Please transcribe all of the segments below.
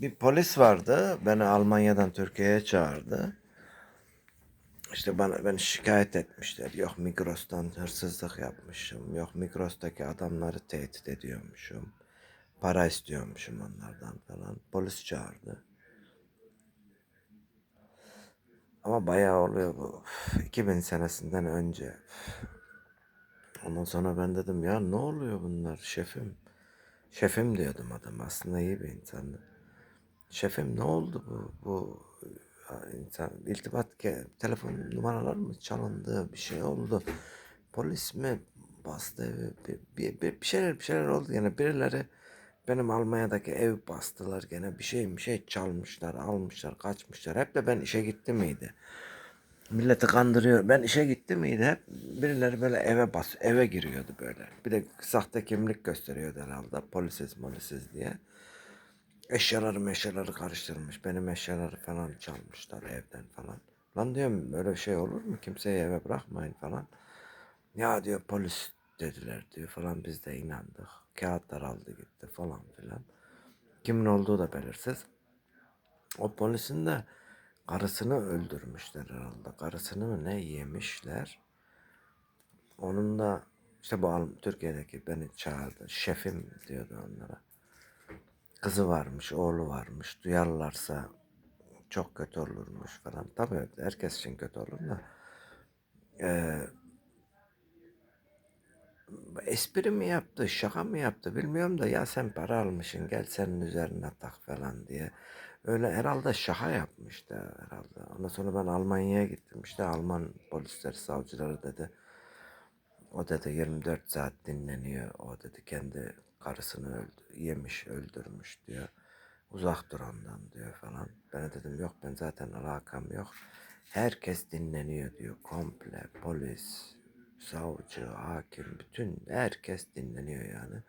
bir polis vardı. Beni Almanya'dan Türkiye'ye çağırdı. İşte bana beni şikayet etmişler. Yok Migros'tan hırsızlık yapmışım. Yok Migros'taki adamları tehdit ediyormuşum. Para istiyormuşum onlardan falan. Polis çağırdı. Ama bayağı oluyor bu. Üf, 2000 senesinden önce. Ondan sonra ben dedim ya ne oluyor bunlar şefim? Şefim diyordum adam aslında iyi bir insandı. Şefim ne oldu bu? Bu ya insan iltibat ke- telefon numaralar mı çalındı? Bir şey oldu. Polis mi bastı? Bir, bir, bir, bir şeyler bir şeyler oldu. Yani birileri benim Almanya'daki ev bastılar gene bir şey bir şey çalmışlar, almışlar, kaçmışlar. Hep de ben işe gitti miydi? Milleti kandırıyor. Ben işe gitti miydi? Hep birileri böyle eve bas, eve giriyordu böyle. Bir de sahte kimlik gösteriyordu herhalde. Polisiz molisiz diye. Eşyaları meşyaları karıştırmış. Benim eşyaları falan çalmışlar evden falan. Lan diyorum böyle şey olur mu? Kimseyi eve bırakmayın falan. Ya diyor polis dediler diyor falan biz de inandık. Kağıtlar aldı gitti falan filan. Kimin olduğu da belirsiz. O polisin de karısını öldürmüşler herhalde. Karısını mı ne yemişler. Onun da işte bu Al- Türkiye'deki beni çağırdı. Şefim diyordu onlara. Kızı varmış, oğlu varmış. Duyarlarsa çok kötü olurmuş falan. Tabii herkes için kötü olur da. Ee, espri mi yaptı, şaka mı yaptı bilmiyorum da ya sen para almışsın gel senin üzerine tak falan diye. Öyle herhalde şaka yapmıştı herhalde. Ondan sonra ben Almanya'ya gittim işte Alman polisler, savcıları dedi. O dedi 24 saat dinleniyor. O dedi kendi karısını öldü, yemiş, öldürmüş diyor. Uzak dur ondan diyor falan. Ben de dedim yok ben zaten alakam yok. Herkes dinleniyor diyor. Komple polis, savcı, hakim, bütün herkes dinleniyor yani.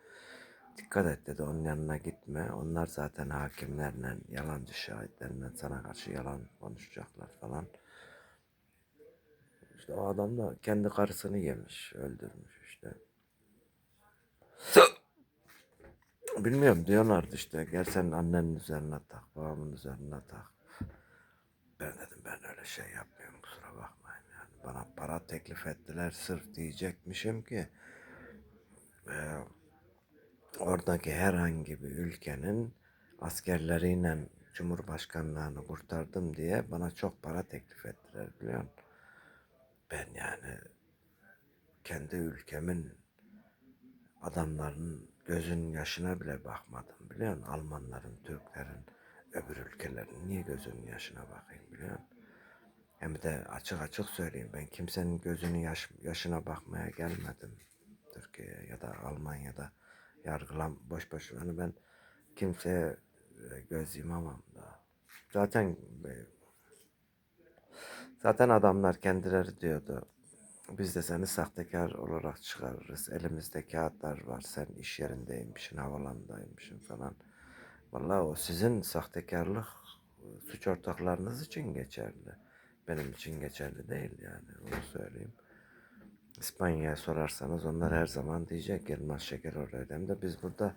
Dikkat et dedi onun yanına gitme. Onlar zaten hakimlerle, yalancı şahitlerle sana karşı yalan konuşacaklar falan. İşte o adam da kendi karısını yemiş, öldürmüş işte. Bilmiyorum diyorlardı işte gel sen annenin üzerine tak, babamın üzerine tak. Ben dedim ben öyle şey yapmıyorum kusura bakmayın yani. Bana para teklif ettiler sırf diyecekmişim ki e, oradaki herhangi bir ülkenin askerleriyle Cumhurbaşkanlığını kurtardım diye bana çok para teklif ettiler biliyor musun? Ben yani kendi ülkemin adamların gözünün yaşına bile bakmadım biliyor musun? Almanların, Türklerin, öbür ülkelerin niye gözünün yaşına bakayım biliyor musun? Hem de açık açık söyleyeyim ben kimsenin gözünün yaş, yaşına bakmaya gelmedim Türkiye'ye ya da Almanya'da yargılam boş boş yani ben kimseye e, göz yumamam da. Zaten e, zaten adamlar kendileri diyordu biz de seni sahtekar olarak çıkarırız. Elimizde kağıtlar var. Sen iş yerindeymişsin, havalandaymışsın falan. Vallahi o sizin sahtekarlık e, suç ortaklarınız için geçerli. Benim için geçerli değil yani. Onu söyleyeyim. İspanya'ya sorarsanız onlar her zaman diyecek Yılmaz Şeker oradaydı. Hem de biz burada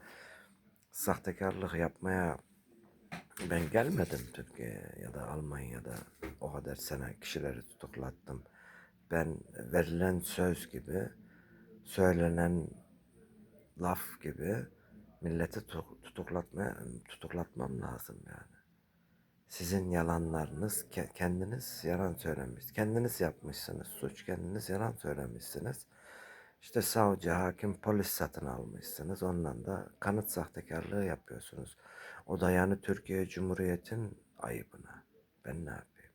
sahtekarlık yapmaya ben gelmedim Türkiye'ye ya da Almanya'da o kadar sene kişileri tutuklattım. Ben verilen söz gibi, söylenen laf gibi milleti tu- tutuklatmaya, tutuklatmam lazım yani. Sizin yalanlarınız, ke- kendiniz yalan söylemiş, kendiniz yapmışsınız suç, kendiniz yalan söylemişsiniz. İşte savcı, hakim, polis satın almışsınız. Ondan da kanıt sahtekarlığı yapıyorsunuz. O da yani Türkiye Cumhuriyet'in ayıbına. Ben ne yapayım?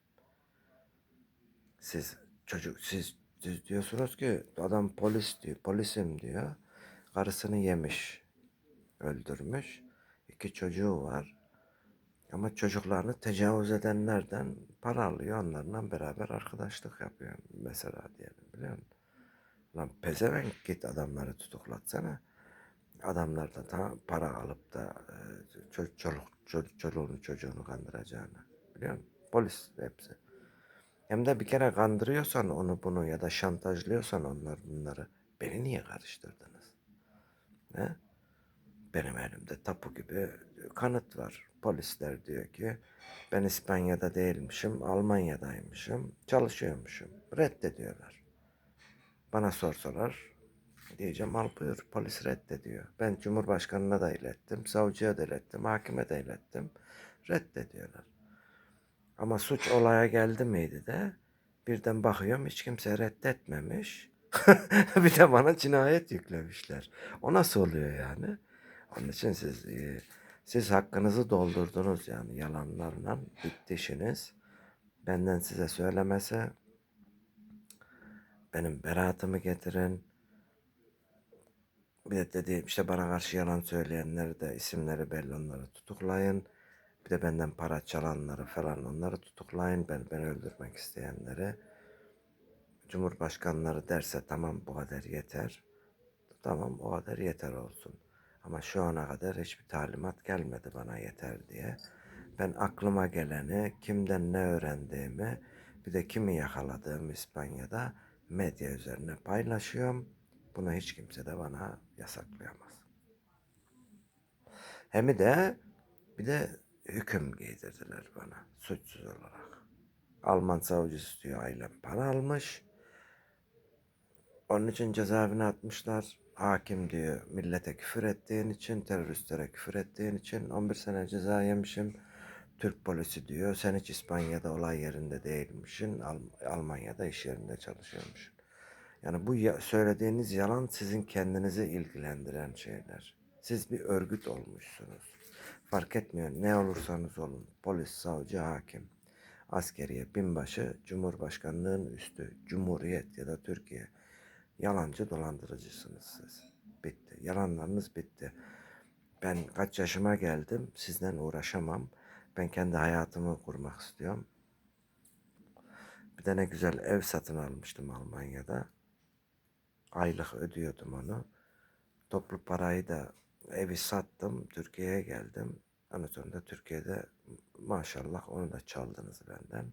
Siz çocuk siz, siz diyorsunuz ki adam polis diyor, polisim diyor. Karısını yemiş, öldürmüş. İki çocuğu var. Ama çocuklarını tecavüz edenlerden para alıyor. Onlarla beraber arkadaşlık yapıyor mesela diyelim biliyor musun? Lan pezevenk git adamları tutuklatsana. Adamlar da para alıp da e, ço- çoluk, ço- çoluğunu çocuğunu kandıracağını biliyor musun? Polis hepsi. Hem de bir kere kandırıyorsan onu bunu ya da şantajlıyorsan onlar bunları beni niye karıştırdınız? Ne? Benim elimde tapu gibi kanıt var. Polisler diyor ki ben İspanya'da değilmişim, Almanya'daymışım, çalışıyormuşum. Reddediyorlar. Bana sorsalar diyeceğim buyur polis reddediyor. Ben Cumhurbaşkanına da ilettim, savcıya da ilettim, hakime de ilettim. Reddediyorlar. Ama suç olaya geldi miydi de birden bakıyorum hiç kimse reddetmemiş. bir de bana cinayet yüklemişler. O nasıl oluyor yani? Onun için siz e, siz hakkınızı doldurdunuz yani yalanlarla bitti işiniz. Benden size söylemesi benim beraatımı getirin. Bir de dediğim işte bana karşı yalan söyleyenleri de isimleri belli onları tutuklayın. Bir de benden para çalanları falan onları tutuklayın. Ben beni öldürmek isteyenleri. Cumhurbaşkanları derse tamam bu kadar yeter. Tamam o kadar yeter olsun. Ama şu ana kadar hiçbir talimat gelmedi bana yeter diye. Ben aklıma geleni, kimden ne öğrendiğimi, bir de kimi yakaladığımı İspanya'da medya üzerine paylaşıyorum. Bunu hiç kimse de bana yasaklayamaz. Hem de bir de hüküm giydirdiler bana suçsuz olarak. Alman savcısı diyor ailem para almış. Onun için cezaevine atmışlar. Hakim diyor millete küfür ettiğin için, teröristlere küfür ettiğin için 11 sene ceza yemişim. Türk polisi diyor sen hiç İspanya'da olay yerinde değilmişsin. Al- Almanya'da iş yerinde çalışıyormuşsun. Yani bu söylediğiniz yalan sizin kendinizi ilgilendiren şeyler. Siz bir örgüt olmuşsunuz. Fark etmiyor ne olursanız olun. Polis, savcı, hakim, askeriye, binbaşı, cumhurbaşkanlığın üstü, cumhuriyet ya da Türkiye. Yalancı dolandırıcısınız siz. Bitti. Yalanlarınız bitti. Ben kaç yaşıma geldim. Sizden uğraşamam. Ben kendi hayatımı kurmak istiyorum. Bir de ne güzel ev satın almıştım Almanya'da. Aylık ödüyordum onu. Toplu parayı da evi sattım. Türkiye'ye geldim. Ondan sonra da Türkiye'de maşallah onu da çaldınız benden.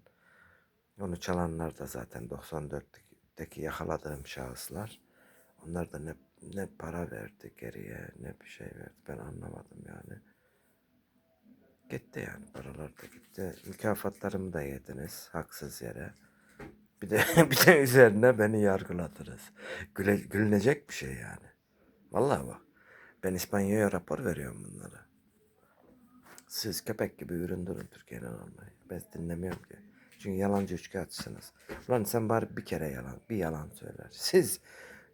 Onu çalanlar da zaten 94'teki yakaladığım şahıslar. Onlar da ne, ne para verdi geriye ne bir şey verdi. Ben anlamadım yani. Gitti yani paralar da gitti. Mükafatlarımı da yediniz haksız yere. Bir de bir de üzerine beni yargıladınız. Güle, gülünecek bir şey yani. Vallahi bak. Ben İspanya'ya rapor veriyorum bunlara. Siz köpek gibi üründürün Türkiye'den almayı. Ben dinlemiyorum ki. Çünkü yalancı üçkağıtçısınız. Lan sen bari bir kere yalan, bir yalan söyler. Siz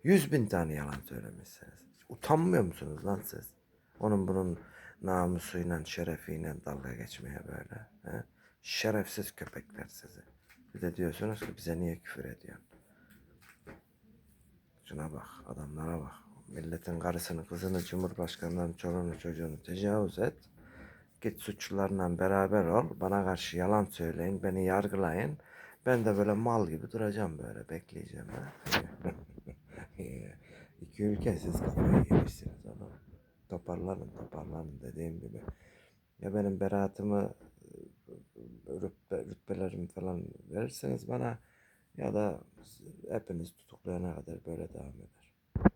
yüz bin tane yalan söylemişsiniz. Utanmıyor musunuz lan siz? Onun bunun namusuyla, şerefiyle dalga geçmeye böyle. He? Şerefsiz köpekler sizi. Bir de diyorsunuz ki bize niye küfür ediyorsun? Şuna bak, adamlara bak. Milletin karısını, kızını, cumhurbaşkanlarının çoluğunu, çocuğunu tecavüz et. Git suçlularla beraber ol. Bana karşı yalan söyleyin. Beni yargılayın. Ben de böyle mal gibi duracağım böyle. Bekleyeceğim. Ha? İki ülke siz kafayı yemişsiniz oğlum. Toparlanın toparlanın dediğim gibi. Ya benim beraatımı rütbe, rütbelerimi falan verirseniz bana ya da hepiniz tutuklayana kadar böyle devam eder.